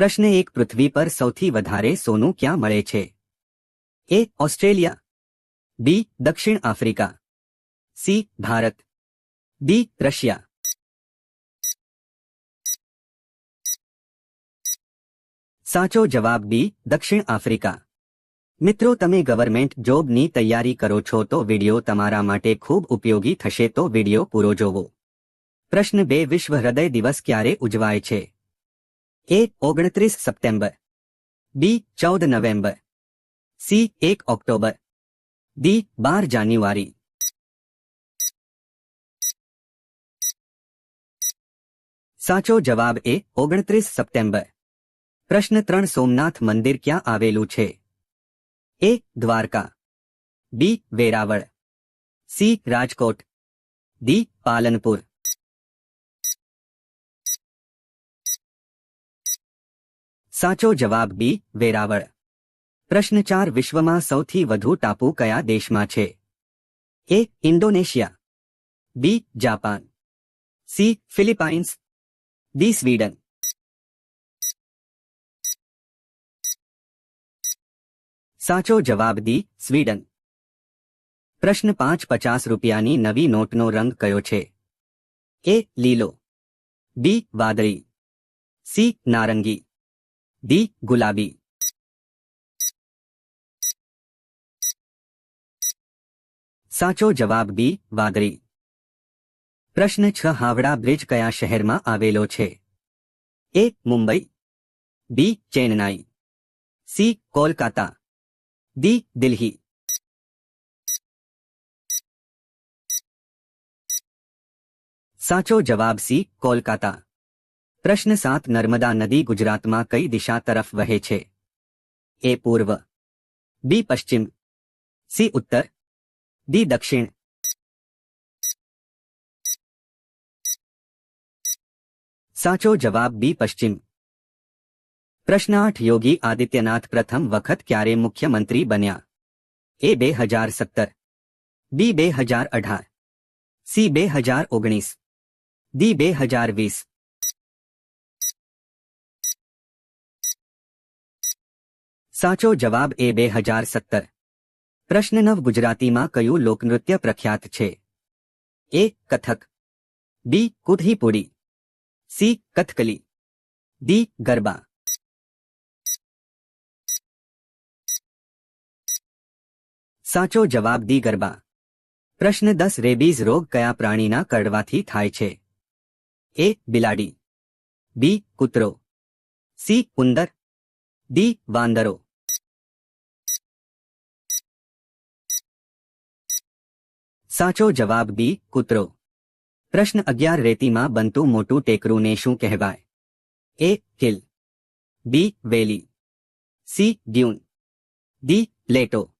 પ્રશ્ન એક પૃથ્વી પર સૌથી વધારે સોનું ક્યાં મળે છે? A, Australia. બી, દક્ષિણ Africa. C, Bharat. D, Russia. સાચો જવાબ બી, દક્ષિણ આફ્રિકા. મિત્રો, તમે ગવર્મેન્ટ જોબની તૈયારી કરો છો તો વિડિયો તમારા માટે ખૂબ ઉપયોગી થશે તો વિડિયો પૂરો જોવો. પ્રશ્ન બે, વિશ્વ હૃદય દિવસ ક્યારે ઉજવાય છે? એ ઓગણત્રીસ સપ્ટેમ્બર. બી ચૌદ નવેમ્બર. સી એક ઓક્ટોબર. ડી બાર જાન્યુઆરી. સાચો જવાબ એ ઓગણત્રીસ સપ્ટેમ્બર. પ્રશ્ન ત્રણ, સોમનાથ મંદિર ક્યાં આવેલું છે? A Dwarka. B Veraval. C Rajkot. D Palanpur. સાચો જવાબ બી, વેરાવળ. પ્રશ્ન ચાર, વિશ્વમાં સૌથી વધુ ટાપુ કયા દેશમાં છે? A, Indonesia. B, Japan. C, Philippines. D, Sweden. સાચો જવાબ દી સ્વીડન. પ્રશ્ન પાંચ, પચાસ રૂપિયાની નવી નોટનો રંગ કયો છે? એ, લીલો. બી, વાદળી. સી, નારંગી. ડી ગુલાબી સાચો જવાબ બી વાદળી પ્રશ્ન છ હાવડા બ્રિજ કયા શહેરમાં આવેલો છે A Mumbai B Chennai C Kolkata D Delhi સાચો જવાબ સી કોલકાતા પ્રશ્ન સાત, નર્મદા નદી ગુજરાતમાં કઈ દિશા તરફ વહે છે? એ પૂર્વ. બી, પશ્ચિમ. સી, ઉત્તર. ડી, દક્ષિણ. સાચો જવાબ બી, પશ્ચિમ. પ્રશ્ન આઠ, યોગી આદિત્યનાથ પ્રથમ વખત ક્યારે મુખ્યમંત્રી બન્યા? એ બે હજાર સત્તર. બી, બે હજાર અઢાર. સી, બે હજાર ઓગણીસ. ડી, બે હજાર વીસ. સાચો જવાબ એ બે હજાર સત્તર. પ્રશ્ન નવ, ગુજરાતીમાં કયું લોકનૃત્ય પ્રખ્યાત છે? A, Kathak. B Kuchipudi C, Kathakali. D, Garba. સાચો જવાબ દી ગરબા. પ્રશ્ન દસ, રેબીઝ રોગ કયા પ્રાણીના કરડવાથી થાય છે? એ, બિલાડી. બી, કૂતરો. સી, ઉંદર. ડી, વાંદરો. સાચો જવાબ બી, કૂતરો. પ્રશ્ન અગિયાર રેતીમાં બનતું મોટું ટેકરુંને શું કહેવાય? A hill B, valley. C, dune. D, plateau.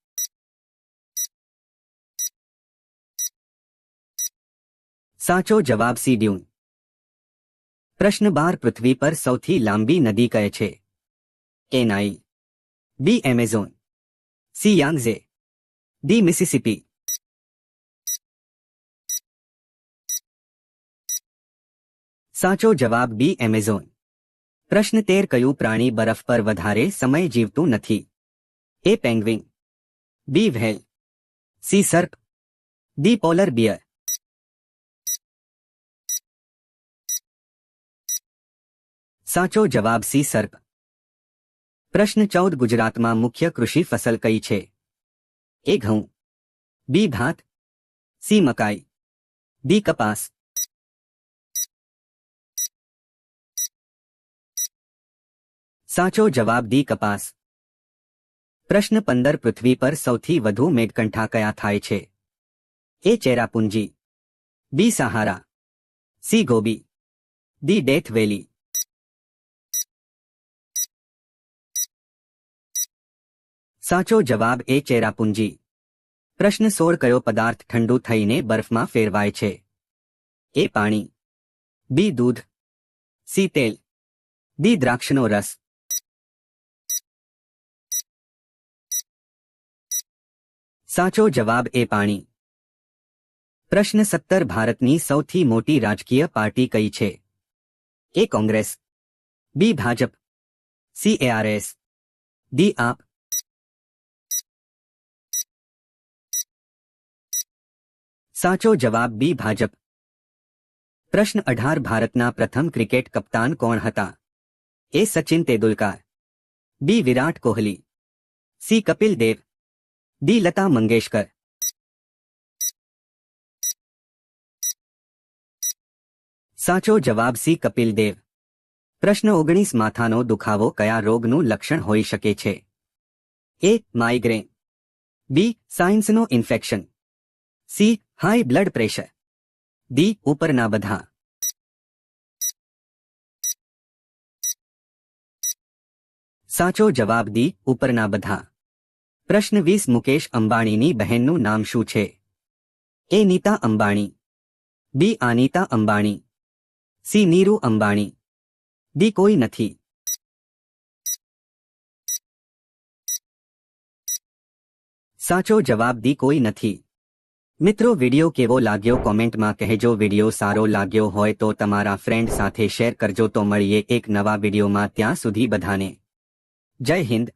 સાચો જવાબ સી, ડ્યુન. પ્રશ્ન બાર પૃથ્વી પર સૌથી લાંબી નદી કહે છે? A Nile B, Amazon. C, Yangtze. D, Mississippi. સાચો જવાબ બી એમેઝોન. પ્રશ્ન તેર, કયું પ્રાણી બરફ પર વધારે સમય જીવતું નથી? A penguin. B whale. C સર્પ. D polar bear. સાચો જવાબ સી સર્પ. પ્રશ્ન ચૌદ, ગુજરાતમાં મુખ્ય કૃષિ ફસલ કઈ છે? એ ઘઉં. બી ભાત. સી મકાઈ. ડી કપાસ. સાચો જવાબ દી કપાસ. પ્રશ્ન પંદર પૃથ્વી પર સૌથી વધુ મેઘકંઠા કયા થાય છે? A Cherrapunji, B Sahara, C Gobi D Death Valley. સાચો જવાબ એ ચેરાપુંજી. પ્રશ્ન સોળ કયો પદાર્થ ઠંડુ થઈને બરફમાં ફેરવાય છે? એ પાણી, બી દૂધ, સી તેલ દી દ્રાક્ષનો રસ. સાચો જવાબ એ પાણી પ્રશ્ન સત્તર ભારતની સૌથી મોટી રાજકીય પાર્ટી કઈ છે A Congress B Bhajpa C ARS D AAP સાચો જવાબ બી ભાજપ પ્રશ્ન અઢાર ભારતના પ્રથમ ક્રિકેટ કપ્તાન કોણ હતા A Sachin Tendulkar B Virat Kohli C Kapil Dev D Lata Mangeshkar સાચો જવાબ સી કપિલ દેવ પ્રશ્ન ઓગણીસ માથાનો દુખાવો કયા રોગનું લક્ષણ હોઈ શકે છે A migraine B સાયન્સનો infection C high blood pressure D ઉપરના બધા સાચો જવાબ દી ઉપરના બધા પ્રશ્ન વીસ, મુકેશ અંબાણીની બહેનનું નામ શું છે? A Nita Ambani. B, Anita Ambani. C, Neeru Ambani. D, કોઈ નથી. સાચો જવાબ દી કોઈ નથી. મિત્રો, વિડિયો કેવો લાગ્યો કોમેન્ટમાં કહેજો. વિડિયો સારો લાગ્યો હોય તો તમારા ફ્રેન્ડ સાથે શેર કરજો. તો મળીએ એક નવા વિડિયોમાં ત્યાં સુધી બધાને. જય હિન્દ.